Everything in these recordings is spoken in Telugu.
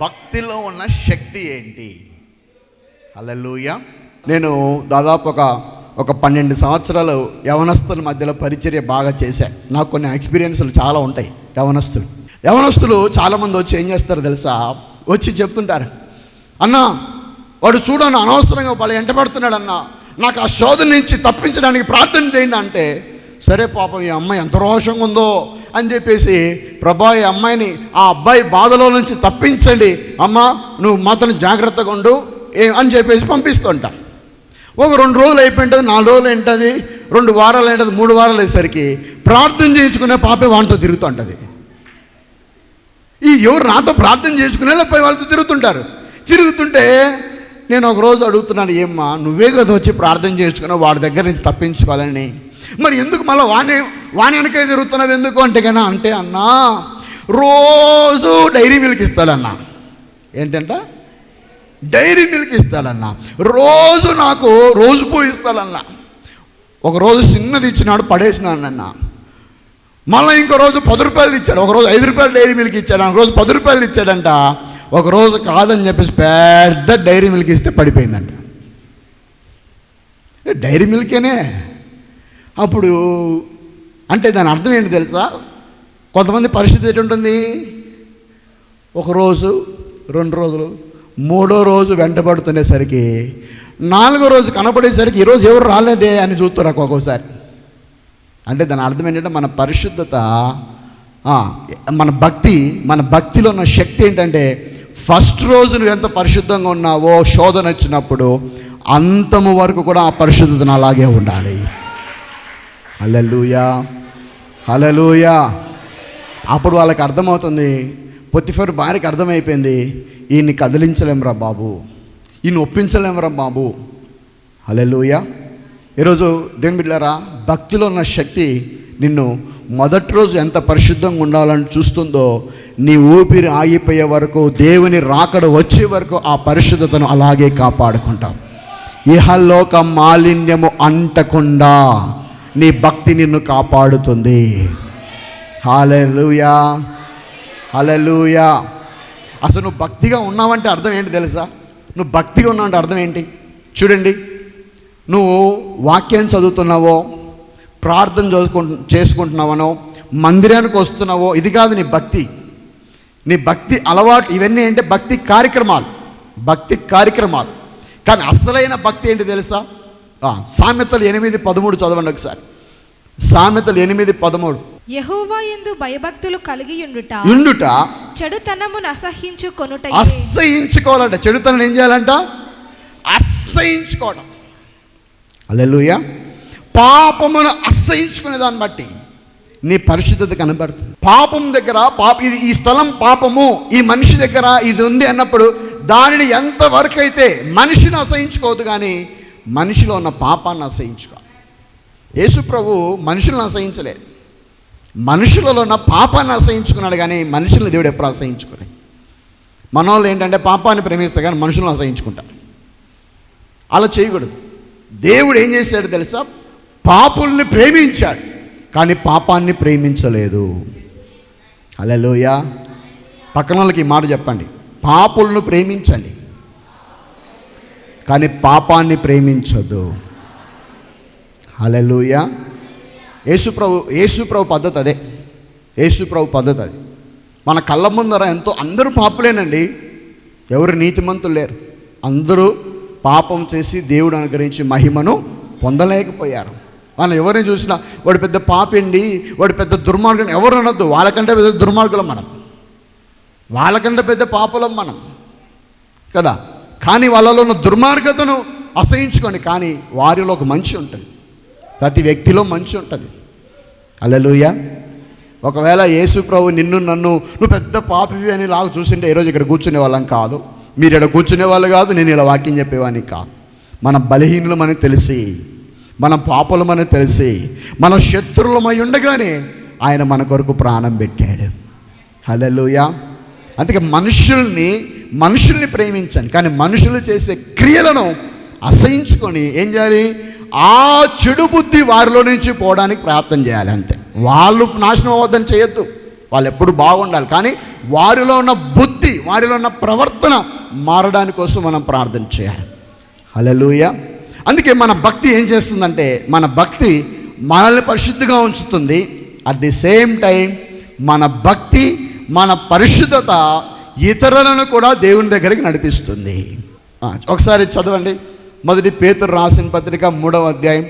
భక్తిలో ఉన్న శక్తి ఏంటి? అలలుయ నేను దాదాపు ఒక ఒక పన్నెండు సంవత్సరాలు యవనస్తుల మధ్యలో పరిచర్య బాగా చేశాను నాకు కొన్ని ఎక్స్పీరియన్స్లు చాలా ఉంటాయి యవనస్తులు. యవనస్తులు చాలామంది వచ్చి ఏం చేస్తారు తెలుసా? వచ్చి చెప్తుంటారు అన్నా వాడు చూడని అనవసరంగా వాళ్ళు ఎంటబడుతున్నాడు అన్న. నాకు ఆ శోధన నుంచి తప్పించడానికి ప్రార్థన చేయండి అంటే సరే పాపం ఈ అమ్మాయి ఎంత రోషంగా ఉందో అని చెప్పేసి ప్రభా ఈ అమ్మాయిని ఆ అబ్బాయి బాధలో నుంచి తప్పించండి. అమ్మ నువ్వు మాత్రం జాగ్రత్తగా ఉండు. ఏ అని చెప్పేసి పంపిస్తుంటా. ఒక రెండు రోజులు అయిపోయింటుంది నాలుగు రోజులు ఏంటది రెండు వారాలు ఏంటది మూడు వారాలు అయ్యేసరికి ప్రార్థన చేయించుకునే పాపే వాటితో తిరుగుతుంటుంది. ఈ ఎవరు నాతో ప్రార్థన చేసుకునే లేకపోతే వాళ్ళతో తిరుగుతుంటారు. తిరుగుతుంటే నేను ఒక రోజు అడుగుతున్నాను ఏమ్మా నువ్వే కదా వచ్చి ప్రార్థన చేసుకున్నావు వాడి దగ్గర నుంచి తప్పించుకోవాలని? మరి ఎందుకు మళ్ళీ వాణి వాణి వెనక తిరుగుతున్నావు ఎందుకు అంటే కన్నా అంటే అన్నా రోజు డైరీ మిల్క్ ఇస్తాడన్నా. ఏంటంట? డైరీ మిల్క్ ఇస్తాడన్నా. రోజు నాకు రోజు పూ ఇస్తాడన్నా. ఒకరోజు చిన్నది ఇచ్చినాడు పడేసినానన్నా మళ్ళీ ఇంకో రోజు పది రూపాయలు ఇచ్చాడు ఒక రోజు ఐదు రూపాయలు డైరీ మిల్క్ ఇచ్చాడు ఒక రోజు పది రూపాయలు ఇచ్చాడంట. ఒకరోజు కాదని చెప్పేసి పెద్ద డైరీ మిల్క్ ఇస్తే పడిపోయిందంట. డైరీ మిల్కేనే? అప్పుడు అంటే దాని అర్థం ఏంటి తెలుసా? కొంతమంది పరిస్థితి ఎటుంటుంది ఒకరోజు ఒక రోజు రెండు రోజులు మూడో రోజు వెంటబడుతుండేసరికి నాలుగో రోజు కనపడేసరికి ఈరోజు ఎవరు రాలేదే అని చూస్తారు ఒక్కొక్కసారి అంటే దాని అర్థం ఏంటంటే మన పరిశుద్ధత మన భక్తి మన భక్తిలో ఉన్న శక్తి ఏంటంటే ఫస్ట్ రోజు నువ్వు ఎంత పరిశుద్ధంగా ఉన్నావో శోధన వచ్చినప్పుడు అంతము వరకు కూడా ఆ పరిశుద్ధతను అలాగే ఉండాలి. హలలుయా హలలుయా అప్పుడు వాళ్ళకి అర్థమవుతుంది పొత్తిఫర్ భార్యకి అర్థమైపోయింది ఈయన్ని కదిలించలేమురా బాబు ఈయన ఒప్పించలేమురా బాబు. హలలుయా ఈరోజు దేని బిడ్డారా భక్తిలో ఉన్న శక్తి నిన్ను మొదటి రోజు ఎంత పరిశుద్ధంగా ఉండాలని చూస్తుందో నీ ఊపిరి ఆగిపోయే వరకు దేవుని రాకడ వచ్చే వరకు ఆ పరిశుద్ధతను అలాగే కాపాడుకుంటాం. ఇహలోక మాలిన్యము అంటకుండా నీ భక్తి నిన్ను కాపాడుతుంది. హాలూయా హలలుయా అసలు నువ్వు భక్తిగా ఉన్నావంటే అర్థం ఏంటి తెలుసా? నువ్వు భక్తిగా ఉన్నావంటే అర్థం ఏంటి? చూడండి. నువ్వు వాక్యం చదువుతున్నావో ప్రార్థన చదువుకుంటు చేసుకుంటున్నావనో మందిరానికి వస్తున్నావో ఇది కాదు నీ భక్తి. నీ భక్తి అలవాటు ఇవన్నీ అంటే భక్తి కార్యక్రమాలు. భక్తి కార్యక్రమాలు. కానీ అసలైన భక్తి ఏంటి తెలుసా? సామెతలు ఎనిమిది పదమూడు చదవండి ఒకసారి. సామెతలు ఎనిమిది పదమూడు. యహోవా యందు భయభక్తులు కలిగి ఉండుట ఉండుట చెడుతనమును అసహించు కొనుట అసహించుకోవాలంట. చెడుతనం ఏం చేయాలంట? అసహించుకోవడం. అల్లెలుయ పాపమును అసహించుకునే దాన్ని బట్టి నీ పరిశుద్ధత కనబడుతుంది. పాపం దగ్గర పాప ఇది ఈ స్థలం పాపము ఈ మనిషి దగ్గర ఇది ఉంది అన్నప్పుడు దానిని ఎంతవరకు అయితే మనిషిని అసహించుకోవద్దు కానీ మనిషిలో ఉన్న పాపాన్ని అసహించుకో యేసు ప్రభు మనుషులను అసహించలే మనుషులలో ఉన్న పాపాన్ని అసహించుకున్నాడు కానీ మనుషులను దేవుడు ఎప్పుడు అసహించుకోలేదు మన వాళ్ళు ఏంటంటే పాపాన్ని ప్రేమిస్తే కానీ మనుషులను అసహించుకుంటారు అలా చేయకూడదు. దేవుడు ఏం చేశాడు తెలుసా? పాపుల్ని ప్రేమించాడు కానీ పాపాన్ని ప్రేమించలేదు. అలెలోయ పక్కన వాళ్ళకి ఈ మాట చెప్పండి. పాపులను ప్రేమించండి. కానీ పాపాన్ని ప్రేమించదు హలెలూయ యేసుప్రభు యేసుప్రభు పద్ధతి అదే. యేసుప్రభు పద్ధతి అది. మన కళ్ళ ముందర ఎంతో అందరూ పాపులేనండి. ఎవరు నీతిమంతులు లేరు. అందరూ పాపం చేసి దేవుడు అనుగ్రహించి మహిమను పొందలేకపోయారు. మనం ఎవరిని చూసినా వాడు పెద్ద పాపండి వాడు పెద్ద దుర్మార్గుని ఎవరు అనొద్దు. వాళ్ళకంటే పెద్ద దుర్మార్గులం మనం. వాళ్ళకంటే పెద్ద పాపులం మనం. కదా? కానీ వాళ్ళలో ఉన్న దుర్మార్గతను అసహించుకోండి. కానీ వారిలో ఒక మంచి ఉంటుంది. ప్రతి వ్యక్తిలో మంచి ఉంటుంది. అల్లెలుయ ఒకవేళ యేసు ప్రభు నిన్ను నన్ను నువ్వు పెద్ద పాపివి అని లాగా చూసింటే ఈరోజు ఇక్కడ కూర్చునే వాళ్ళం కాదు. మీరు ఇక్కడ కూర్చునే వాళ్ళు కాదు నేను ఇలా వాక్యం చెప్పేవాడిని కాదు. మన బలహీనులమని తెలిసి మన పాపులమని తెలిసి మన శత్రులమై ఉండగానే ఆయన మన కొరకు ప్రాణం పెట్టాడు. హల్లెలూయా. అందుకే మనుషుల్ని మనుషుల్ని ప్రేమించండి. కానీ మనుషులు చేసే క్రియలను అసహించుకొని ఏం చేయాలి? ఆ చెడు బుద్ధి వారిలో నుంచి పోవడానికి ప్రయత్నం చేయాలి అంతే. వాళ్ళు నాశనం అవ్వద్దని చేయొద్దు. వాళ్ళు ఎప్పుడు బాగుండాలి. కానీ వారిలో ఉన్న బుద్ధి వారిలో ఉన్న ప్రవర్తన మారడానికి కోసం మనం ప్రార్థన చేయాలి. హలలుయ అందుకే మన భక్తి ఏం చేస్తుందంటే మన భక్తి మనల్ని పరిశుద్ధిగా ఉంచుతుంది. అట్ ది సేమ్ టైం మన భక్తి మన పరిశుద్ధత ఇతరులను కూడా దేవుని దగ్గరికి నడిపిస్తుంది. ఒకసారి చదవండి. మొదటి పేతురు రాసిన పత్రిక మూడవ అధ్యాయం.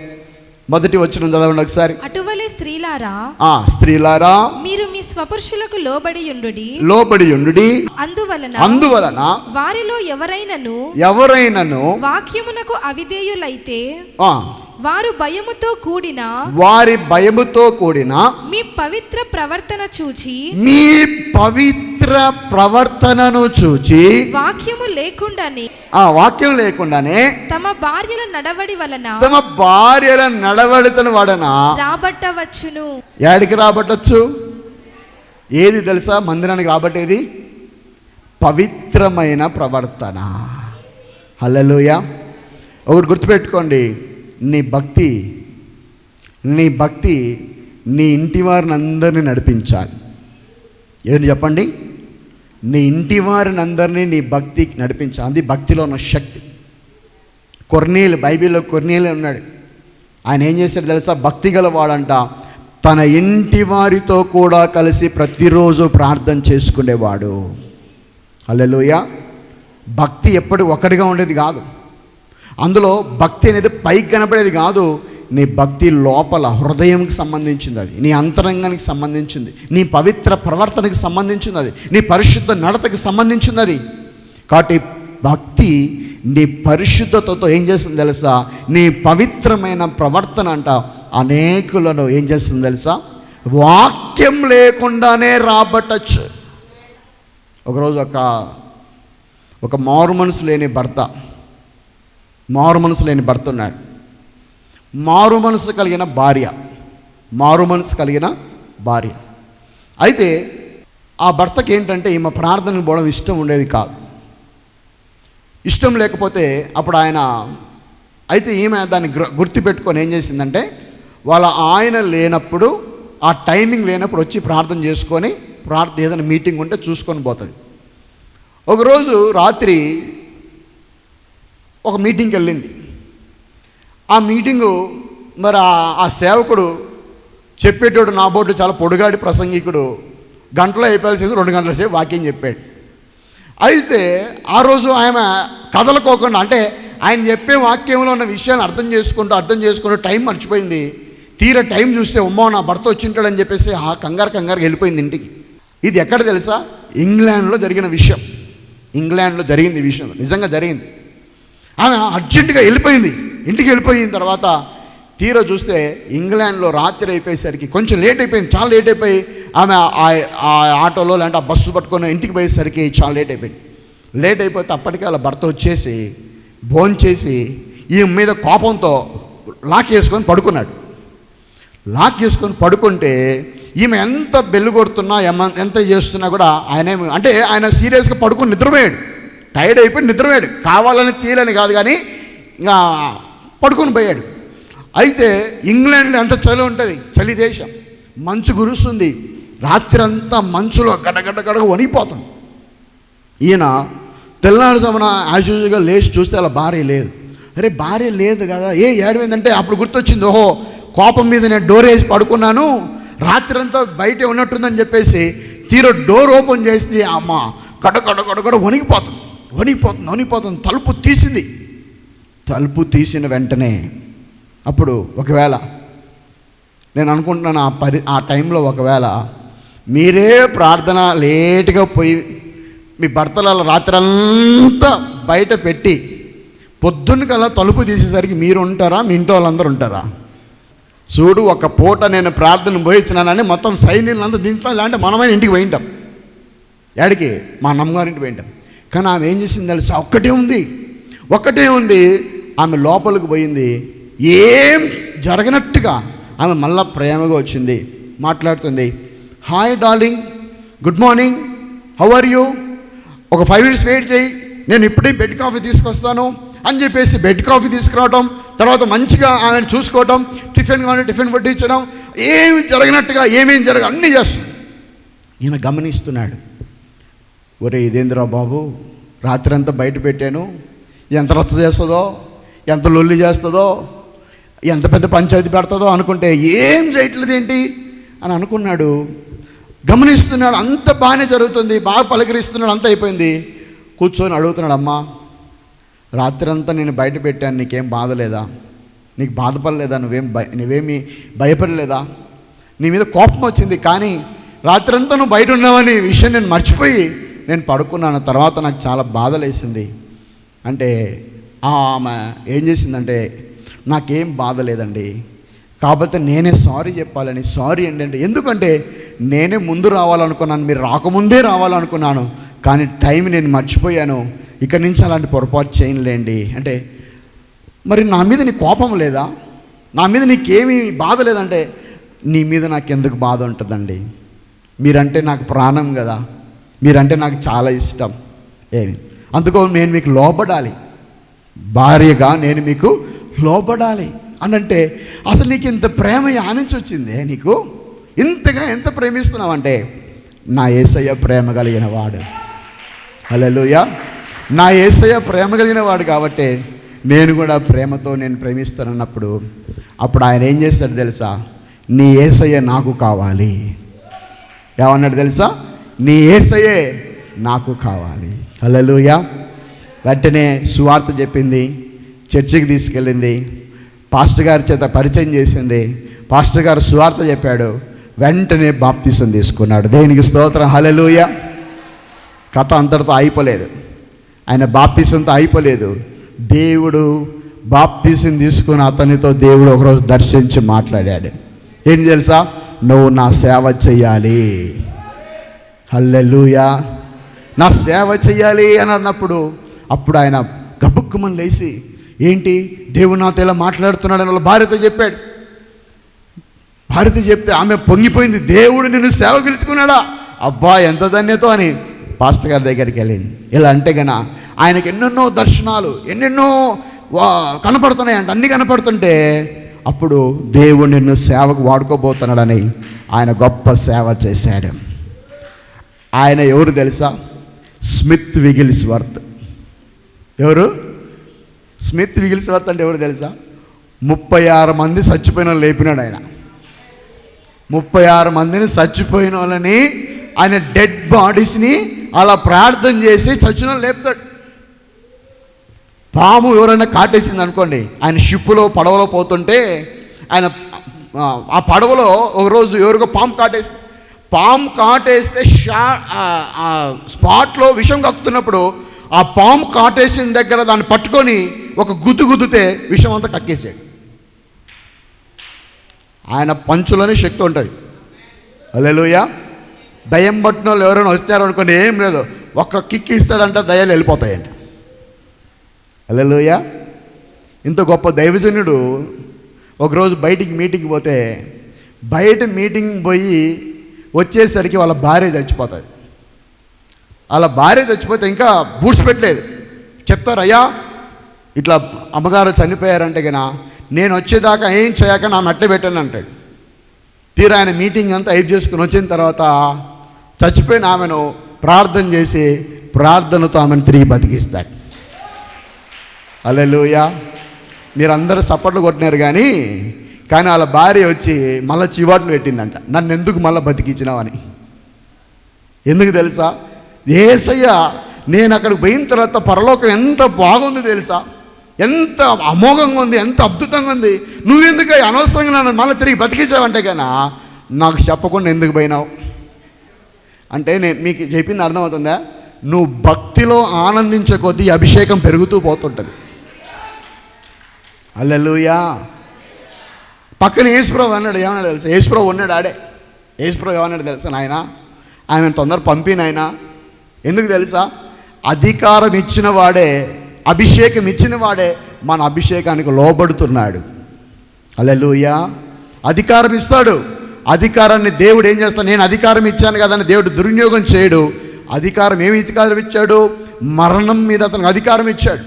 మొదటి వచ్చిన చదవండి ఒకసారి. అటువలే స్త్రీలారా ఆ స్త్రీలారా మీరు మీ స్వపురుషులకు లోబడి ఉండుడి. లోబడి ఉండుడి. అందువలన అందువలన వారిలో ఎవరైనను ఎవరైనను వాక్యమునకు అవిధేయులైతే? ఆ, వారు భయముతో కూడిన వారి భయముతో కూడిన మీ పవిత్ర ప్రవర్తన చూచి మీ పవిత్ర ప్రవర్తనను చూచి వాక్యము లేకుండానే ఆ వాక్యం లేకుండానే తమ భార్యల నడవడి వలన తమ భార్యల నడవడితను వాడన రాబట్టవచ్చును. యాడికి రాబట్టచ్చు? ఏది తెలుసా? మందిరానికి రాబట్టేది? పవిత్రమైన ప్రవర్తన. హల్లెలూయ. ఒకటి గుర్తుపెట్టుకోండి. నీ భక్తి నీ భక్తి నీ ఇంటి వారిని అందరినీ నడిపించాలి. ఏమని చెప్పండి? నీ ఇంటి వారిని అందరినీ నీ భక్తి నడిపించాలి. అది భక్తిలో ఉన్న శక్తి. కొర్నీలు బైబిల్లో కొర్నీలు ఉన్నాడు. ఆయన ఏం చేశాడు తెలుసా? భక్తి గలవాడంట. తన ఇంటి వారితో కూడా కలిసి ప్రతిరోజు ప్రార్థన చేసుకునేవాడు. అల్లెలుయ భక్తి ఎప్పుడు ఒకటిగా ఉండేది కాదు. అందులో భక్తి అనేది పైకి కనపడేది కాదు నీ భక్తి లోపల హృదయంకి సంబంధించింది అది నీ అంతరంగానికి సంబంధించింది నీ పవిత్ర ప్రవర్తనకి సంబంధించింది అది నీ పరిశుద్ధ నడతకి సంబంధించింది అది. కాబట్టి భక్తి నీ పరిశుద్ధతతో ఏం చేస్తుంది తెలుసా? నీ పవిత్రమైన ప్రవర్తన అంట అనేకులను ఏం చేస్తుంది తెలుసా? వాక్యం లేకుండానే రాబట్టచ్చు. ఒకరోజు ఒక ఒక మారు మనసు లేని భర్త మారు మనసు లేని భర్త ఉన్నాడు. మారు మనసు కలిగిన భార్య మారు మనసు కలిగిన భార్య. అయితే ఆ భర్తకి ఏంటంటే ఈమె ప్రార్థనకు పోవడం ఇష్టం ఉండేది కాదు. ఇష్టం లేకపోతే అప్పుడు ఆయన అయితే ఈమె దాన్ని గుర్తుపెట్టుకొని ఏం చేసిందంటే వాళ్ళ ఆయన లేనప్పుడు ఆ టైమింగ్ లేనప్పుడు వచ్చి ప్రార్థన చేసుకొని ప్రార్థన ఏదైనా మీటింగ్ ఉంటే చూసుకొని పోతుంది. ఒకరోజు రాత్రి ఒక మీటింగ్కి వెళ్ళింది ఆ మీటింగు మరి ఆ- సేవకుడు చెప్పేటోడు నా బోటు చాలా పొడుగాడి ప్రసంగికుడు. గంటలో అయిపోయాల్సింది రెండు గంటల సేపు వాక్యం చెప్పాడు. అయితే ఆ రోజు ఆమె కదలకోకుండా అంటే ఆయన చెప్పే వాక్యంలో ఉన్న విషయాన్ని అర్థం చేసుకుంటూ అర్థం చేసుకుంటూ టైం మర్చిపోయింది. తీర టైం చూస్తే ఉమ్మో నా భర్త వచ్చింటాడని చెప్పేసి ఆ కంగారు కంగారు వెళ్ళిపోయింది ఇంటికి. ఇది ఎక్కడ తెలుసా? ఇంగ్లాండ్లో జరిగిన విషయం. ఇంగ్లాండ్లో జరిగింది ఈ విషయం. నిజంగా జరిగింది. ఆమె అర్జెంటుగా వెళ్ళిపోయింది. ఇంటికి వెళ్ళిపోయిన తర్వాత తీరా చూస్తే ఇంగ్లాండ్లో రాత్రి అయిపోయేసరికి కొంచెం లేట్ అయిపోయింది. చాలా లేట్ అయిపోయి ఆమె ఆ- ఆటోలో లేదంటే ఆ బస్సు పట్టుకొని ఇంటికి పోయేసరికి చాలా లేట్ అయిపోయింది. లేట్ అయిపోతే అప్పటికే వాళ్ళ భర్త వచ్చేసి భోంచేసి ఈ మీద కోపంతో లాక్ వేసుకొని పడుకున్నాడు. లాక్ చేసుకొని పడుకుంటే ఈమె ఎంత బెల్లు కొడుతున్నా ఎంత చేస్తున్నా కూడా ఆయన అంటే ఆయన సీరియస్గా పడుకుని నిద్రపోయాడు. టైర్డ్ అయిపోయి నిద్రపోయాడు. కావాలని తీయలేని కాదు కానీ ఇంకా పడుకొని పోయాడు. అయితే ఇంగ్లాండ్లో ఎంత చలి ఉంటుంది? చలి దేశం. మంచు కురుస్తుంది. రాత్రి అంతా మంచులో గడగడ గడగ వణిపోతుంది ఈయన తెల్లారుజామున యాజ్ యూజువల్గా లేచి చూస్తే అలా భార్య లేదు. అరే భార్య లేదు కదా. ఏ ఏడమైందంటే అప్పుడు గుర్తొచ్చింది ఓహో కోపం మీద నేను డోర్ వేసి పడుకున్నాను. రాత్రి అంతా బయటే ఉన్నట్టుందని చెప్పేసి తీరు డోర్ ఓపెన్ చేస్తే అమ్మ కడ కడ కడ కడ వణిగిపోతుంది వణిపోతుంది వణిపోతుంది తలుపు తీసింది. తలుపు తీసిన వెంటనే అప్పుడు ఒకవేళ నేను అనుకుంటున్నాను ఆ పరి ఆ టైంలో ఒకవేళ మీరే ప్రార్థన లేటుగా పోయి మీ భర్తల రాత్రంతా బయట పెట్టి పొద్దున్న కల్లా తలుపు తీసేసరికి మీరు ఉంటారా? మీ ఇంట్లో వాళ్ళందరూ ఉంటారా? చూడు ఒక పూట నేను ప్రార్థన పోయించినానని మొత్తం సైన్యులంతా దీంట్లో లేదంటే మనమైన ఇంటికి పోయింటాం. ఎడికి మా నమ్మగారింటికి పోయింటాం. కానీ ఆమె ఏం చేసింది తెలుసా? ఒక్కటే ఉంది. ఒక్కటే ఉంది. ఆమె లోపలికి పోయింది. ఏం జరగనట్టుగా ఆమె మళ్ళా ప్రేమగా వచ్చింది. మాట్లాడుతుంది. Hi darling good morning how are you ఒక ఫైవ్ మినిట్స్ వెయిట్ చేయి. నేను ఇప్పుడే బెడ్ కాఫీ తీసుకొస్తాను అని చెప్పేసి బెడ్ కాఫీ తీసుకురావటం తర్వాత మంచిగా ఆమెను చూసుకోవటం టిఫిన్ కానీ టిఫిన్ వడ్డించడం ఏమి జరగనట్టుగా ఏమేం జరగ అన్నీ చేస్తుంది. ఈయన గమనిస్తున్నాడు. ఒరే ఇదేందిరా బాబు? రాత్రి అంతా బయట పెట్టాను. ఎంత రచ్చ చేస్తుందో ఎంత లొల్లి చేస్తుందో ఎంత పెద్ద పంచాయతీ పెడుతుందో అనుకుంటే ఏం చేయట్లేదు ఏంటి? అని అనుకున్నాడు. గమనిస్తున్నాడు అంత బాగానే జరుగుతుంది బాగా పలకరిస్తున్నాడు అంత అయిపోయింది. కూర్చొని అడుగుతున్నాడు అమ్మా రాత్రంతా నేను బయట పెట్టాను నీకేం బాధ లేదా? నీకు బాధపడలేదా? నువ్వేం భయ నువ్వేమి భయపడలేదా? నీ మీద కోపం వచ్చింది కానీ రాత్రంతా నువ్వు బయట ఉన్నావని విషయం నేను మర్చిపోయి నేను పడుకున్నాను తర్వాత నాకు చాలా బాధలేసింది. అంటే ఆమె ఏం చేసిందంటే నాకేం బాధ లేదండి. కాకపోతే నేనే సారీ చెప్పాలని సారీ అండి ఎందుకంటే నేనే ముందు రావాలనుకున్నాను మీరు రాకముందే రావాలనుకున్నాను కానీ టైం నేను మర్చిపోయాను. ఇక్కడి నుంచి అలాంటి పొరపాటు చేయనులేండి. అంటే మరి నా మీద నీ కోపం లేదా? నా మీద నీకేమీ బాధ లేదంటే నీ మీద నాకు ఎందుకు బాధ ఉంటుందండి? మీరంటే నాకు ప్రాణం కదా. మీరంటే నాకు చాలా ఇష్టం. ఏమి? అందుకో నేను మీకు లోబడాలి. భార్యగా నేను మీకు లోబడాలి. అని అంటే అసలు నీకు ఇంత ప్రేమ యానించి వచ్చిందే నీకు? ఇంతగా ఎంత ప్రేమిస్తున్నావంటే నా ఏసయ్య ప్రేమ కలిగిన వాడు. హల్లెలూయా. నా ఏసయ్య ప్రేమ కలిగిన వాడు కాబట్టి నేను కూడా ప్రేమతో నేను ప్రేమిస్తానన్నప్పుడు అప్పుడు ఆయన ఏం చేస్తాడు తెలుసా? నీ ఏసయ్య నాకు కావాలి. ఏమన్నాడు తెలుసా? నీ ఏసయే నాకు కావాలి. హల్లెలూయా. వెంటనే సువార్త చెప్పింది చర్చికి తీసుకెళ్ళింది పాస్టర్ గారి చేత పరిచయం చేసింది పాస్టర్ గారు సువార్త చెప్పాడు వెంటనే బాప్తీసం తీసుకున్నాడు. దేనికి స్తోత్రం? హలలుయ కథ అంతటితో అయిపోలేదు. ఆయన బాప్తీసంతో అయిపోలేదు. దేవుడు బాప్తీసం తీసుకుని అతనితో దేవుడు ఒకరోజు దర్శించి మాట్లాడాడు. ఏంటి తెలుసా? నువ్వు నా సేవ చెయ్యాలి. హల్లెలూయా. నా సేవ చెయ్యాలి అని అన్నప్పుడు అప్పుడు ఆయన గబుక్కుమని లేచి ఏంటి? దేవుడు నాతో ఇలా మాట్లాడుతున్నాడని వాళ్ళ భార్యతో చెప్పాడు. భారతి చెప్తే ఆమె పొంగిపోయింది. దేవుడు నిన్ను సేవ పిలుచుకున్నాడా? అబ్బా ఎంత ధన్యతో అని పాస్టర్ గారి దగ్గరికి వెళ్ళింది. ఇలా అంటే గన ఆయనకి ఎన్నెన్నో దర్శనాలు ఎన్నెన్నో వా కనపడుతున్నాయి అంటే. అన్నీ కనపడుతుంటే అప్పుడు దేవుడు నిన్ను సేవకు వాడుకోబోతున్నాడని ఆయన గొప్ప సేవ చేశాడు. ఆయన ఎవరు తెలుసా? Smith Wigglesworth. ఎవరు? స్మిత్ విగిల్స్ వర్త్ అంటే ఎవరు తెలుసా? ముప్పై ఆరు మంది చచ్చిపోయిన వాళ్ళు లేపినాడు ఆయన. ముప్పై ఆరు మందిని చచ్చిపోయిన వాళ్ళని ఆయన డెడ్ బాడీస్ని అలా ప్రార్థన చేసి చచ్చిన వాళ్ళు లేపుతాడు. పాము ఎవరైనా కాటేసింది అనుకోండి ఆయన షిప్పులో పడవలో పోతుంటే ఆయన ఆ, ఆ పడవలో ఒకరోజు ఎవరికో పాము కాటేసింది. పాము కాటేస్తే షా ఆ- స్పాట్లో విషం కక్కుతున్నప్పుడు ఆ పాము కాటేసిన దగ్గర దాన్ని పట్టుకొని ఒక గుద్దు గుద్దుతే విషం అంతా కక్కేసాడు ఆయన పంచులోనే శక్తి ఉంటుంది. అల్లెలుయ దయం పట్టిన వాళ్ళు ఎవరైనా వచ్చారు అనుకోండి ఏం లేదు. ఒక్క కిక్ ఇస్తాడంట దయ్యాలు వెళ్ళిపోతాయంట. అల్లెలుయ ఇంత గొప్ప దైవజనుడు ఒకరోజు బయటికి మీటింగ్కి పోతే బయట మీటింగ్ పోయి వచ్చేసరికి వాళ్ళ భార్య చచ్చిపోతుంది. వాళ్ళ భార్య చచ్చిపోతే ఇంకా బూడ్స్ పెట్టలేదు. చెప్తారు అయ్యా ఇట్లా అమ్మగారు చనిపోయారంటే కదా నేను వచ్చేదాకా ఏం చేయక నా అట్లే పెట్టాను అంటాడు. తీరా ఆయన మీటింగ్ అంతా ఐప్ చేసుకుని వచ్చిన తర్వాత చచ్చిపోయిన ఆమెను ప్రార్థన చేసి ప్రార్థనతో ఆమెను తిరిగి బతికిస్తాడు. అల్లెలుయా మీరందరూ సపోర్ట్లు కొట్టినారు కానీ కానీ వాళ్ళ భార్య వచ్చి మళ్ళీ చివాట్లు పెట్టిందంట. నన్ను ఎందుకు మళ్ళీ బతికించినావని. ఎందుకు తెలుసా? ఏసయ్య నేను అక్కడికి పోయిన తర్వాత పరలోకం ఎంత బాగుంది తెలుసా? ఎంత అమోఘంగా ఉంది ఎంత అద్భుతంగా ఉంది. నువ్వెందుకు అనవసరంగా నన్ను మళ్ళీ తిరిగి బతికించావంటే కన్నా నాకు చెప్పకుండా ఎందుకు పోయినావు? అంటే నేను మీకు చెప్పింది అర్థమవుతుందా? నువ్వు భక్తిలో ఆనందించే కొద్దీ అభిషేకం పెరుగుతూ పోతుంటుంది. అల్లెలుయా పక్కన యేసుప్రభు అన్నాడు ఏమన్నాడు తెలుసా? యేసుప్రభు ఉన్నాడు ఆడే. యేసుప్రభు ఏమన్నాడు తెలుసా నాయన? ఆయన తొందర పంపినాయన ఎందుకు తెలుసా? అధికారం ఇచ్చిన వాడే అభిషేకం ఇచ్చిన వాడే మన అభిషేకానికి లోబడుతున్నాడు. అల్లెలుయా అధికారం ఇస్తాడు. అధికారాన్ని దేవుడు ఏం చేస్తాడు? నేను అధికారం ఇచ్చాను కదని దేవుడు దుర్వినియోగం చేయడు. అధికారం ఏమి అధికారం ఇచ్చాడు? మరణం మీద అతనికి అధికారం ఇచ్చాడు.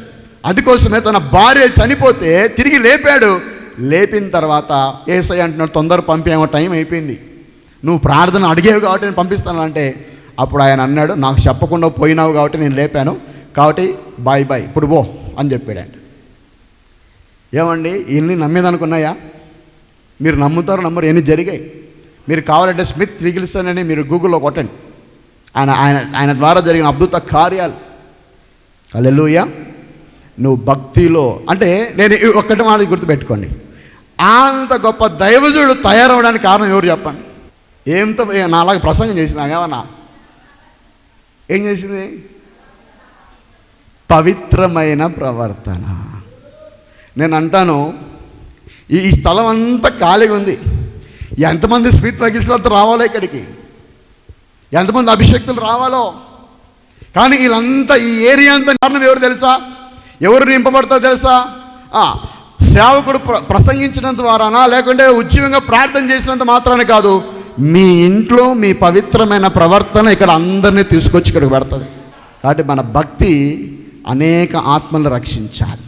అందుకోసమే తన భార్య చనిపోతే తిరిగి లేపాడు. లేపిన తర్వాత ఏసై అంటున్నాడు తొందర పంపేమో టైం అయిపోయింది. నువ్వు ప్రార్థన అడిగేవి కాబట్టి నేను పంపిస్తాను అంటే అప్పుడు ఆయన అన్నాడు నాకు చెప్పకుండా పోయినావు కాబట్టి నేను లేపాను. కాబట్టి బాయ్ బాయ్ ఇప్పుడు పో అని చెప్పాడంట. ఏమండి ఇన్ని నమ్మేదనుకున్నాయా? మీరు నమ్ముతారు నమ్మరు ఎన్ని జరిగాయి? మీరు కావాలంటే స్మిత్ విగిల్సన్ అని మీరు గూగుల్లో కొట్టండి. ఆయన ఆయన ఆయన ద్వారా జరిగిన అద్భుత కార్యాలు. అల్లెలుయ నువ్వు భక్తిలో అంటే నేను ఒక్కటి మాట గుర్తుపెట్టుకోండి. అంత గొప్ప దైవజుడు తయారవడానికి కారణం ఎవరు చెప్పండి? ఏంతో నాలాగా ప్రసంగం చేసిన ఏమన్నా? ఏం చేసింది? పవిత్రమైన ప్రవర్తన. నేను అంటాను ఈ స్థలం అంతా ఖాళీగా ఉంది. ఎంతమంది స్మిత్ వగిల్స్ వాళ్ళతో రావాలో ఇక్కడికి? ఎంతమంది అభిషక్తులు రావాలో? కానీ వీళ్ళంతా ఈ ఏరియా అంతా కారణం ఎవరు తెలుసా? ఎవరు నింపబడతారో తెలుసా? సేవకుడు ప్ర ప్రసంగించినంత ద్వారానా? లేకుంటే ఉద్యమంగా ప్రార్థన చేసినంత మాత్రమే కాదు. మీ ఇంట్లో మీ పవిత్రమైన ప్రవర్తన ఇక్కడ అందరినీ తీసుకొచ్చి ఇక్కడికి పెడుతుంది. కాబట్టి మన భక్తి అనేక ఆత్మలను రక్షించాలి.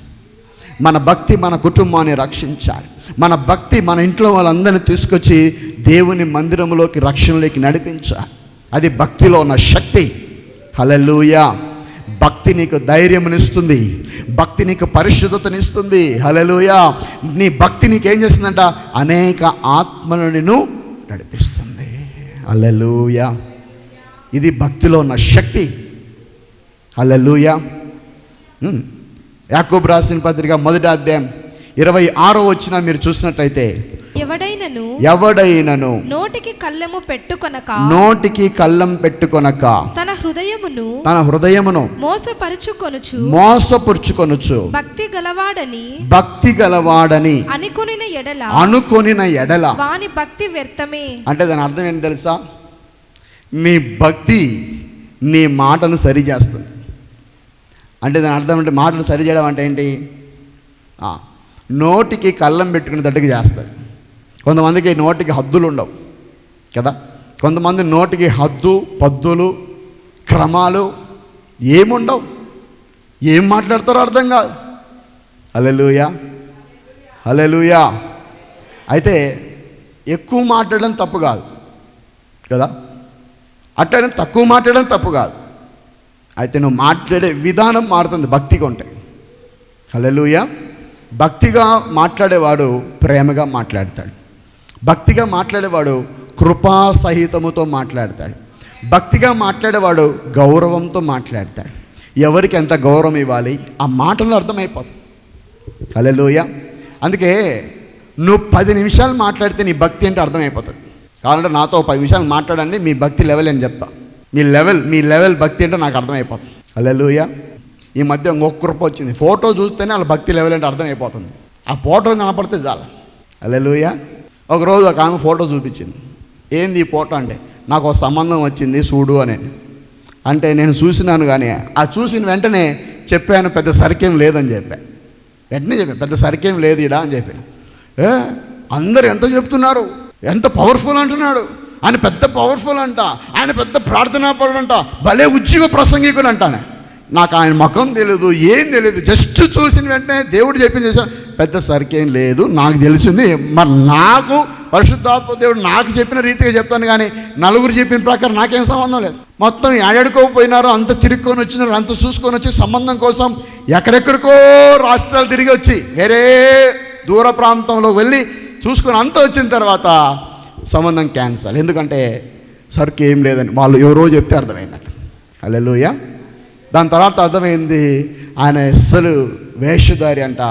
మన భక్తి మన కుటుంబాన్ని రక్షించాలి. మన భక్తి మన ఇంట్లో వాళ్ళందరినీ తీసుకొచ్చి దేవుని మందిరంలోకి రక్షణలోకి నడిపించాలి. అది భక్తిలో ఉన్న శక్తి. హలలుయా భక్తి నీకు ధైర్యమునిస్తుంది. భక్తి నీకు పరిశుద్ధతనిస్తుంది. హలలుయా నీ భక్తి నీకేం చేస్తుందంట? అనేక ఆత్మలను నడిపిస్తుంది. హల్లెలూయా. ఇది భక్తిలో ఉన్న శక్తి. హల్లెలూయా. యాకూబ్ రాసిన పత్రిక మొదటి అధ్యాయం ఇరవై ఆరో వచ్చిన మీరు చూసినట్లయితే ఎవడైనను ఎవడైనను? నోటికి కళ్ళెము పెట్టుకొనక? నోటికి కళ్ళం పెట్టుకొనక? తన హృదయమును తన హృదయమును మోసపరుచుకొనుచు? మోసపురుచుకొనుచు? భక్తి గలవాడని? భక్తి గలవాడని? అనుకొనిన ఎడల? అనుకొనిన ఎడల? వాని భక్తి వ్యర్థమే. అంటే దాని అర్థం ఏంటి తెలుసా? నీ భక్తి నీ మాటను సరి చేస్తుంది. అంటే దాని అర్థం అంటే మాటను సరి చేయడం అంటే ఏంటి? ఆ, నోటికి కళ్ళం పెట్టుకునేటట్టుగా చేస్తాడు. కొంతమందికి నోటికి హద్దులు ఉండవు కదా? కొంతమంది నోటికి హద్దు పద్దులు క్రమాలు ఏముండవు? ఏం మాట్లాడతారో అర్థం కాదు. అలెలుయా అలెలుయా అయితే ఎక్కువ మాట్లాడడం తప్పు కాదు కదా? అట్లనే తక్కువ మాట్లాడడం తప్పు కాదు. అయితే నువ్వు మాట్లాడే విధానం మారుతుంది భక్తిగా ఉంటాయి అలెలుయా భక్తిగా మాట్లాడేవాడు ప్రేమగా మాట్లాడతాడు. భక్తిగా మాట్లాడేవాడు కృపా సహితముతో మాట్లాడతాడు. భక్తిగా మాట్లాడేవాడు గౌరవంతో మాట్లాడతాడు. ఎవరికి ఎంత గౌరవం ఇవ్వాలి? ఆ మాటలు అర్థమైపోతుంది. హలెలుయ అందుకే నువ్వు పది నిమిషాలు మాట్లాడితే నీ భక్తి అంటే అర్థమైపోతుంది. కావాలంటే నాతో పది నిమిషాలు మాట్లాడండి మీ భక్తి లెవెల్ అని చెప్తా. మీ లెవెల్ మీ లెవెల్ భక్తి అంటే నాకు అర్థమైపోతుంది. అలెలుయ ఈ మధ్య ఇంకొక కృప వచ్చింది. ఫోటో చూస్తేనే వాళ్ళ భక్తి లెవెల్ అంటే అర్థమైపోతుంది. ఆ ఫోటో కనపడితే చాలు. అలెలుయా ఒకరోజు ఒక ఆమె ఫోటో చూపించింది. ఏంది ఈ ఫోటో అంటే నాకు ఒక సంబంధం వచ్చింది చూడు అని. అంటే నేను చూసినాను కానీ ఆ చూసిన వెంటనే చెప్పాను పెద్ద సరికేం లేదని చెప్పా. వెంటనే చెప్పాను పెద్ద సరికేం లేదు ఇడా అని చెప్పాను ఏ అందరు ఎంత చెప్తున్నారు? ఎంత పవర్ఫుల్ అంటున్నాడు. ఆయన పెద్ద పవర్ఫుల్ అంట ఆయన పెద్ద ప్రార్థనాపరుడు అంట భలే ఉజ్జిగ ప్రసంగికుడు అంటానే. నాకు ఆయన ముఖం తెలియదు ఏం తెలియదు జస్ట్ చూసిన వెంటనే దేవుడు చెప్పింది చేశాను పెద్ద సరికేం లేదు. నాకు తెలిసింది మరి నాకు పరిశుద్ధాత్మ దేవుడు నాకు చెప్పిన రీతిగా చెప్తాను కానీ నలుగురు చెప్పిన ప్రకారం నాకేం సంబంధం లేదు. మొత్తం ఏడాడుకోపోయినారు అంత తిరుక్కొని వచ్చినారు అంత చూసుకొని వచ్చి సంబంధం కోసం ఎక్కడెక్కడికో రాష్ట్రాలు తిరిగి వచ్చి వేరే దూర ప్రాంతంలో వెళ్ళి చూసుకొని అంత వచ్చిన తర్వాత సంబంధం క్యాన్సల్. ఎందుకంటే సరికి ఏం లేదని వాళ్ళు ఎవరో చెప్తే అర్థమైందంట. అల్లెలుయ దాని తర్వాత అర్థమైంది ఆయన అస్సలు వేషధారి అంట.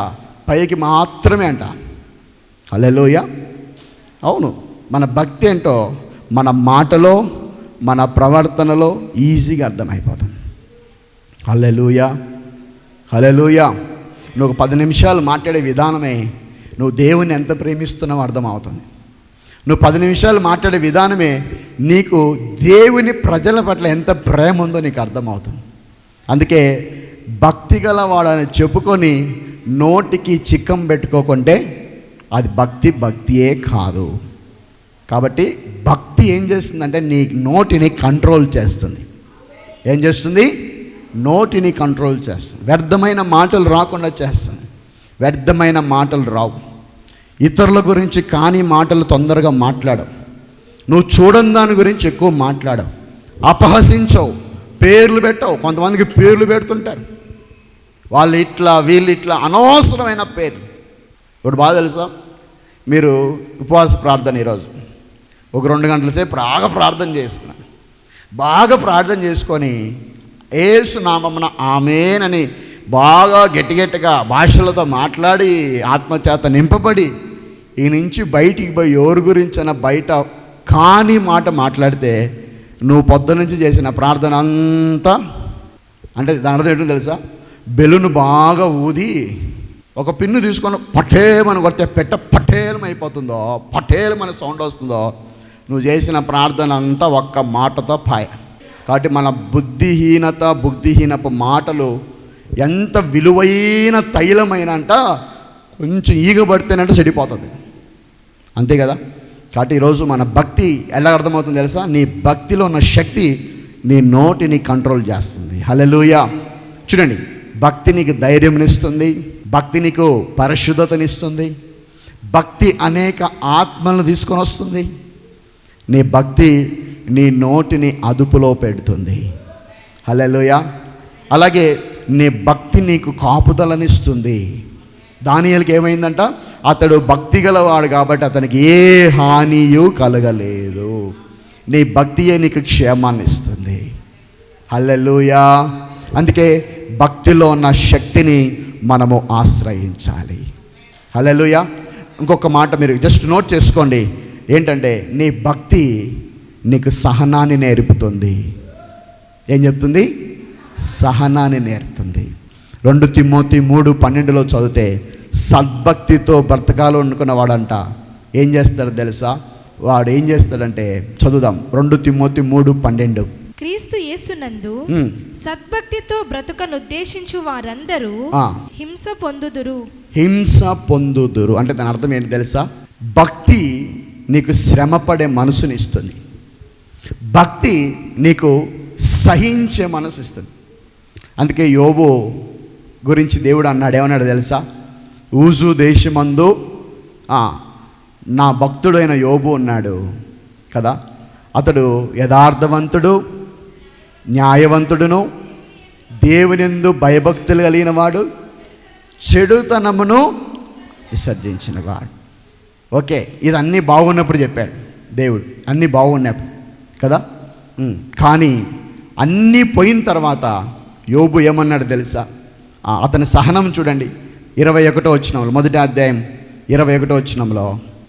పైకి మాత్రమే అంట. అలెలోయ అవును మన భక్తి ఏంటో మన మాటలో మన ప్రవర్తనలో ఈజీగా అర్థమైపోతుంది హల్లెలూయా. హల్లెలూయా. నువ్వు పది నిమిషాలు మాట్లాడే విధానమే నువ్వు దేవుని ఎంత ప్రేమిస్తున్నావో అర్థమవుతుంది. నువ్వు పది నిమిషాలు మాట్లాడే విధానమే నీకు దేవుని ప్రజల పట్ల ఎంత ప్రేమ ఉందో నీకు అర్థమవుతుంది. అందుకే భక్తి గలవాడని చెప్పుకొని నోటికి చిక్కం పెట్టుకోకుంటే అది భక్తి భక్తియే కాదు. కాబట్టి భక్తి ఏం చేస్తుందంటే నీ నోటిని కంట్రోల్ చేస్తుంది. ఏం చేస్తుంది? నోటిని కంట్రోల్ చేస్తుంది. వ్యర్థమైన మాటలు రాకుండా చేస్తుంది. వ్యర్థమైన మాటలు రావు. ఇతరుల గురించి కాని మాటలు తొందరగా మాట్లాడవు. నువ్వు చూడని దాని గురించి ఎక్కువ మాట్లాడవు. అపహసించవు. పేర్లు పెట్టవు. కొంతమందికి పేర్లు పెడుతుంటారు. వాళ్ళు ఇట్లా వీళ్ళు ఇట్లా అనవసరమైన పేరు ఇప్పుడు బాగా తెలుసా? మీరు ఉపవాస ప్రార్థన ఈరోజు. ఒక రెండు గంటల సేపు బాగా ప్రార్థన చేసుకున్నాను బాగా ప్రార్థన చేసుకొని ఏసు ఆమెనని బాగా గట్టి గట్టిగా భాషలతో మాట్లాడి ఆత్మచేత నింపబడి ఈ నుంచి బయటికి పోయి ఎవరి గురించిన బయట కాని మాట మాట్లాడితే నువ్వు పొద్దు నుంచి చేసిన ప్రార్థన అంతా అంటే దాని అర్థం ఏంటో తెలుసా? బెలూన్ బాగా ఊది ఒక పిన్ను తీసుకొని పటేమని కొడితే పెట్ట పటేలం అయిపోతుందో పటేలమని సౌండ్ వస్తుందో నువ్వు చేసిన ప్రార్థన అంతా ఒక్క మాటతో పాయ. కాబట్టి మన బుద్ధిహీనత బుద్ధిహీనపు మాటలు ఎంత విలువైన తైలమైనంట కొంచెం ఈగబడితేనంటే చెడిపోతుంది. అంతే కదా? కాబట్టి ఈరోజు మన భక్తి ఎలా అర్థమవుతుంది తెలుసా? నీ భక్తిలో ఉన్న శక్తి నీ నోటిని కంట్రోల్ చేస్తుంది. హల్లెలూయా. చూడండి భక్తి నీకు ధైర్యంనిస్తుంది భక్తి నీకు పరిశుద్ధతనిస్తుంది భక్తి అనేక ఆత్మలను తీసుకొని వస్తుంది. నీ భక్తి నీ నోటిని అదుపులో పెడుతుంది. హలోయ అలాగే నీ భక్తి నీకు కాపుదలనిస్తుంది. దానియలకి ఏమైందంట? అతడు భక్తి గలవాడు కాబట్టి అతనికి ఏ హానియు కలగలేదు. నీ భక్తియే నీకు క్షేమాన్ని ఇస్తుంది హల్లెలూయా. అందుకే భక్తిలో ఉన్న శక్తిని మనము ఆశ్రయించాలి. హలోయ ఇంకొక మాట మీరు జస్ట్ నోట్ చేసుకోండి. ఏంటంటే నీ భక్తి నీకు సహనాన్ని నేర్పుతుంది. ఏం చెప్తుంది? సహనాన్ని నేర్పుతుంది. రెండు తిమ్మోతి మూడు పన్నెండులో చదివితే సద్భక్తితో బ్రతకాలు వండుకున్న వాడంట ఏం చేస్తాడు తెలుసా? వాడు ఏం చేస్తాడంటే చదువుదాం. రెండు తిమ్మోతి మూడు పన్నెండు. క్రీస్తు యేసునందు సద్భక్తితో బ్రతుకనుద్దేశించు వారందరూ ఆ. హింస పొందుదురు. హింస పొందుదురు. అంటే దాని అర్థం ఏంటి తెలుసా? భక్తి నీకు శ్రమపడే మనసుని ఇస్తుంది. భక్తి నీకు సహించే మనసు ఇస్తుంది. అందుకే యోబు గురించి దేవుడు అన్నాడు. ఏమన్నాడు తెలుసా? ఊజు దేశమందు నా భక్తుడైన యోబు ఉన్నాడు కదా? అతడు యథార్థవంతుడు న్యాయవంతుడును దేవునిందు భయభక్తులు కలిగిన వాడు చెడుతనమును విసర్జించిన వాడు ఓకే ఇది అన్నీ బాగున్నప్పుడు చెప్పాడు దేవుడు అన్నీ బాగున్నప్పుడు కదా? కానీ అన్నీ పోయిన తర్వాత యోబు ఏమన్నాడు తెలుసా? అతని సహనం చూడండి ఇరవై ఒకటో వచ్చినంలో మొదటి అధ్యాయం ఇరవై ఒకటో వచ్చినంలో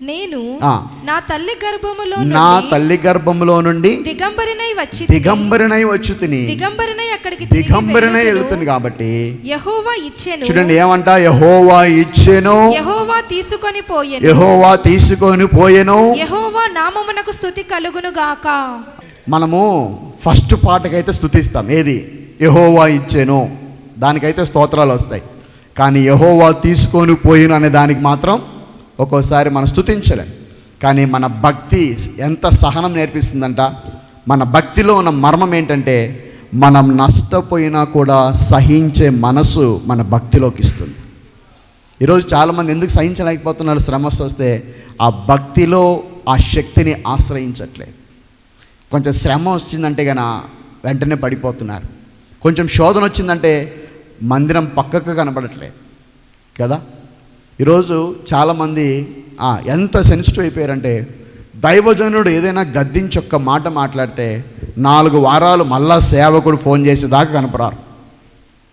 నేను. నా తల్లి గర్భములో నా తల్లి గర్భంలో నుండి దిగంబరినై వచ్చి దిగంబరినై వచ్చి తిని. దిగంబరినై అక్కడికి దిగంబరినై. వెళుతుంది కాబట్టి. యెహోవా ఇచ్చెను. చూడండి ఏమంట? యహోవా ఇచ్చెను. యెహోవా తీసుకొని పోయెను. యహోవా తీసుకొని పోయెను. యెహోవా నామమునకు స్థుతి కలుగును గాక. మనము ఫస్ట్ పాటకైతే స్థుతిస్తాం ఏది? యహోవా ఇచ్చెను. దానికైతే స్తోత్రాలు వస్తాయి. కానీ యహోవా తీసుకొని పోయిను అనే దానికి మాత్రం ఒక్కోసారి మనం స్థుతించలేం కానీ మన భక్తి ఎంత సహనం నేర్పిస్తుందంట? మన భక్తిలో ఉన్న మర్మం ఏంటంటే మనం నష్టపోయినా కూడా సహించే మనసు మన భక్తిలోకి ఇస్తుంది. ఈరోజు చాలామంది ఎందుకు సహించలేకపోతున్నారు? శ్రమస్ వస్తే ఆ భక్తిలో ఆ శక్తిని ఆశ్రయించట్లేదు. కొంచెం శ్రమ వచ్చిందంటే గన వెంటనే పడిపోతున్నారు. కొంచెం శోధన వచ్చిందంటే మందిరం పక్కకు కనబడట్లేదు. కదా? ఈరోజు చాలామంది ఎంత సెన్సిటివ్ అయిపోయారంటే దైవజనుడు ఏదైనా గద్దించి ఒక్క మాట మాట్లాడితే నాలుగు వారాలు మళ్ళా సేవకుడు ఫోన్ చేసేదాకా కనపరారు.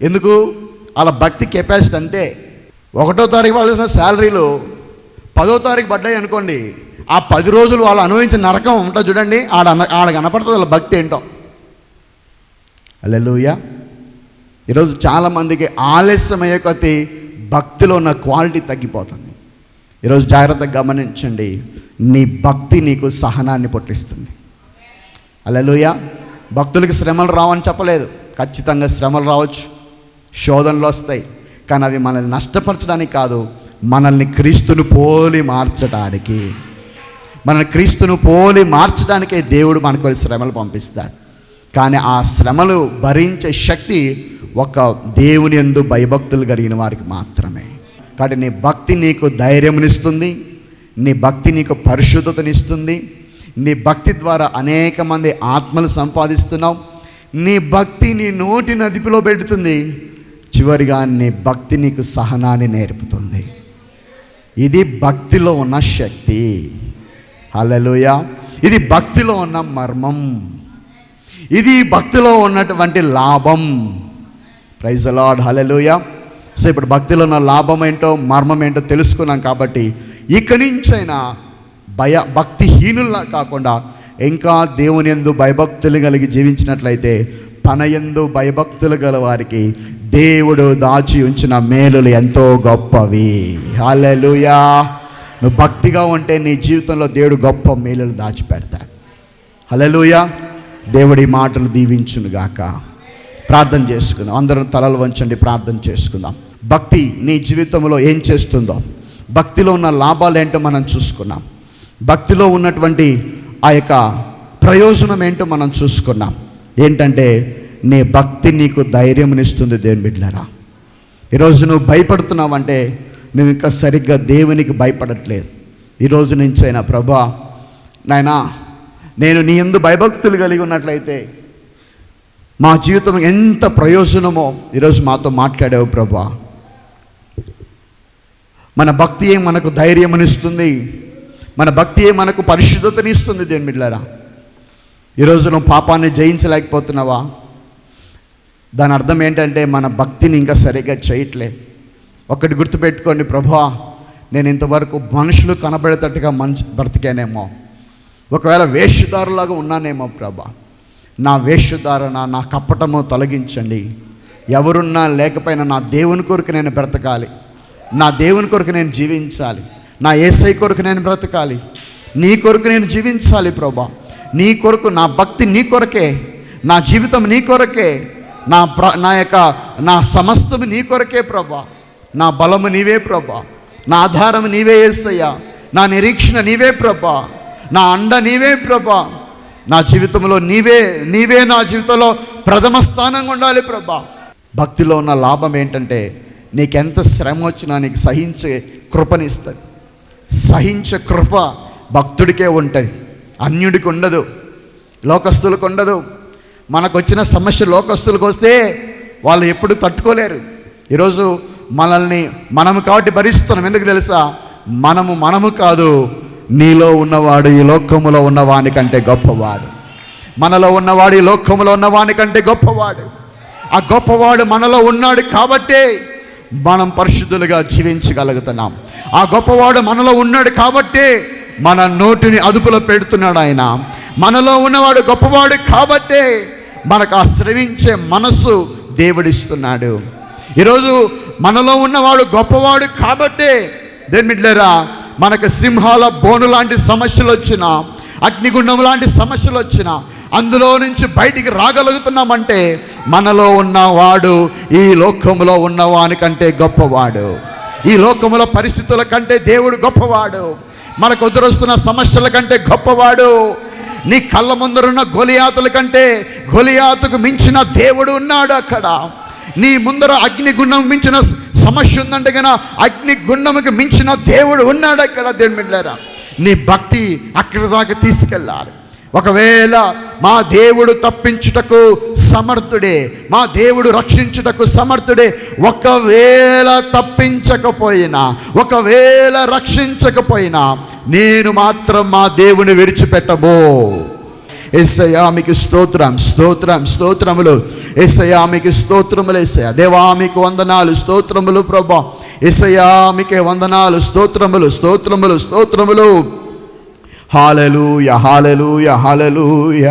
ఎందుకు? వాళ్ళ భక్తి కెపాసిటీ అంతే. ఒకటో తారీఖు వాళ్ళసిన శాలరీలు పదో తారీఖు పడ్డాయి అనుకోండి ఆ పది రోజులు వాళ్ళు అనుభవించిన నరకం ఉంటుంది చూడండి ఆడ ఆడ కనపడుతుంది వాళ్ళ భక్తి ఏంటో. అల్లెలుయ ఈరోజు చాలామందికి ఆలస్యమయ్యే కొద్దీ భక్తిలో ఉన్న క్వాలిటీ తగ్గిపోతుంది. ఈరోజు జాగ్రత్తగా గమనించండి నీ భక్తి నీకు సహనాన్ని పుట్టిస్తుంది. అలలుయ భక్తులకి శ్రమలు రావని చెప్పలేదు. ఖచ్చితంగా శ్రమలు రావచ్చు. శోధనలు వస్తాయి. కానీ అవి మనల్ని నష్టపరచడానికి కాదు మనల్ని క్రీస్తును పోలి మార్చడానికి. మన క్రీస్తును పోలి మార్చడానికే దేవుడు మనకు శ్రమలు పంపిస్తాడు. కానీ ఆ శ్రమలు భరించే శక్తి ఒక దేవుని ఎందు భయభక్తులు కలిగిన వారికి మాత్రమే. కాబట్టి నీ భక్తి నీకు ధైర్యమునిస్తుంది నీ భక్తి నీకు పరిశుద్ధతనిస్తుంది నీ భక్తి ద్వారా అనేక మంది ఆత్మలు సంపాదిస్తున్నావు నీ భక్తి నీ నోటి నదిపిలో పెడుతుంది చివరిగా నీ భక్తి నీకు సహనాన్ని నేర్పుతుంది. ఇది భక్తిలో ఉన్న శక్తి. హల్లెలూయ. ఇది భక్తిలో ఉన్న మర్మం. ఇది భక్తిలో ఉన్నటువంటి లాభం. ప్రైజ్ అలాడ్ హలలుయ సో ఇప్పుడు భక్తిలో ఉన్న లాభం ఏంటో మర్మం ఏంటో తెలుసుకున్నాం కాబట్టి ఇక్కడి నుంచైనా భయ భక్తిహీనుల్లా కాకుండా ఇంకా దేవుని ఎందు భయభక్తులు కలిగి జీవించినట్లయితే తన ఎందు భయభక్తులు గల వారికి దేవుడు దాచి ఉంచిన మేలులు ఎంతో గొప్పవి. హలలుయా నువ్వు భక్తిగా ఉంటే నీ జీవితంలో దేవుడు గొప్ప మేలులు దాచిపెడతాడు. హలలుయా దేవుడి మాటలు దీవించునుగాక. ప్రార్థన చేసుకుందాం. అందరం తలలు వంచండి ప్రార్థన చేసుకుందాం. భక్తి నీ జీవితంలో ఏం చేస్తుందో భక్తిలో ఉన్న లాభాలు ఏంటో మనం చూసుకున్నాం. భక్తిలో ఉన్నటువంటి ఆ యొక్క ప్రయోజనం ఏంటో మనం చూసుకున్నాం. ఏంటంటే నీ భక్తి నీకు ధైర్యమునిస్తుంది దేవుని బిడ్డలారా. ఈరోజు నువ్వు భయపడుతున్నావంటే నువ్వు ఇంకా సరిగ్గా దేవునికి భయపడట్లేదు. ఈరోజు నుంచైనా ప్రభా నాయనా నేను నీ ఎందు భయభక్తులు కలిగి ఉన్నట్లయితే మా జీవితం ఎంత ప్రయోజనమో ఈరోజు మాతో మాట్లాడావు ప్రభా. మన భక్తియే మనకు ధైర్యమనిస్తుంది? మన భక్తియే మనకు పరిశుద్ధతనిస్తుంది దేని బిడ్డలారా? ఈరోజు నువ్వు పాపాన్ని జయించలేకపోతున్నావా? దాని అర్థం ఏంటంటే మన భక్తిని ఇంకా సరిగ్గా చేయట్లేదు ఒకటి గుర్తుపెట్టుకోండి ప్రభా నేను ఇంతవరకు మనుషులు కనబడేటట్టుగా మంచి బ్రతికానేమో. ఒకవేళ వేషధారులాగా ఉన్నానేమో ప్రభా. నా వేషధారణ నా కప్పటము తొలగించండి. ఎవరున్నా లేకపోయినా నా దేవుని కొరకు నేను బ్రతకాలి. నా దేవుని కొరకు నేను జీవించాలి. నా ఏసై కొరకు నేను బ్రతకాలి. నీ కొరకు నేను జీవించాలి ప్రభా. నీ కొరకు నా భక్తి నీ కొరకే. నా జీవితం నీ కొరకే. నా ప్ర నా యొక్క నా సమస్తము నీ కొరకే ప్రభా. నా బలము నీవే ప్రభా. నా ఆధారం నీవే ఏసయ్యా. నా నిరీక్షణ నీవే ప్రభా. నా అండ నీవే ప్రభా. నా జీవితంలో నీవే నీవే నా జీవితంలో ప్రథమ స్థానంగా ఉండాలి ప్రభా. భక్తిలో ఉన్న లాభం ఏంటంటే నీకెంత శ్రమ వచ్చినా నీకు సహించే కృపనిస్తుంది సహించే కృప భక్తుడికే ఉంటుంది. అన్యుడికి ఉండదు. లోకస్తులకు ఉండదు. మనకు వచ్చిన సమస్య లోకస్తులకు వస్తే వాళ్ళు ఎప్పుడు తట్టుకోలేరు. ఈరోజు మనల్ని మనము కాబట్టి భరిస్తున్నాం. ఎందుకు తెలుసా? మనము మనము కాదు నీలో ఉన్నవాడు ఈ లోకములో ఉన్నవాని కంటే గొప్పవాడు. మనలో ఉన్నవాడు ఈ లోకములో ఉన్నవాని కంటే గొప్పవాడు. ఆ గొప్పవాడు మనలో ఉన్నాడు కాబట్టే మనం పరిశుద్ధులుగా జీవించగలుగుతున్నాం. ఆ గొప్పవాడు మనలో ఉన్నాడు కాబట్టే మన నోటిని అదుపులో పెడుతున్నాడు ఆయన. మనలో ఉన్నవాడు గొప్పవాడు కాబట్టే మనకు ఆ శ్రమించే మనస్సు దేవుడిస్తున్నాడు. ఈరోజు మనలో ఉన్నవాడు గొప్పవాడు కాబట్టే దేనిమిట్లేరా మనకు సింహాల బోను లాంటి సమస్యలు వచ్చినా అగ్నిగుండం లాంటి సమస్యలు వచ్చినా అందులో నుంచి బయటికి రాగలుగుతున్నామంటే మనలో ఉన్నవాడు ఈ లోకంలో ఉన్నవానికంటే గొప్పవాడు. ఈ లోకముల పరిస్థితుల కంటే దేవుడు గొప్పవాడు. మనకు ఎదురొస్తున్న సమస్యల కంటే గొప్పవాడు. నీ కళ్ళ ముందరున్న గొలియాతుల కంటే గొలియాతుకు మించిన దేవుడు ఉన్నాడు అక్కడ. నీ ముందర అగ్నిగుండం మించిన సమస్య ఉందంటే కన్నా అగ్ని గుండముకి మించిన దేవుడు ఉన్నాడు అక్కడ దేవుని మిళ్ళారా నీ భక్తి అక్కడి దాకా తీసుకెళ్ళాలి. ఒకవేళ మా దేవుడు తప్పించుటకు సమర్థుడే మా దేవుడు రక్షించుటకు సమర్థుడే ఒకవేళ తప్పించకపోయినా ఒకవేళ రక్షించకపోయినా నేను మాత్రం మా దేవుని విడిచిపెట్టబో. ఎస్సయ్యా మీకు స్తోత్రం స్తోత్రం స్తోత్రములు. ఎస్సయ్యా మీకు స్తోత్రములు ఎస్సయ్యా దేవా మీకు వందనాలు స్తోత్రములు ప్రభా. ఎస్సయ్యా మీకే వందనాలు స్తోత్రములు స్తోత్రములు స్తోత్రములు. హాలెలూయ యహాలలు హాలెలూయ.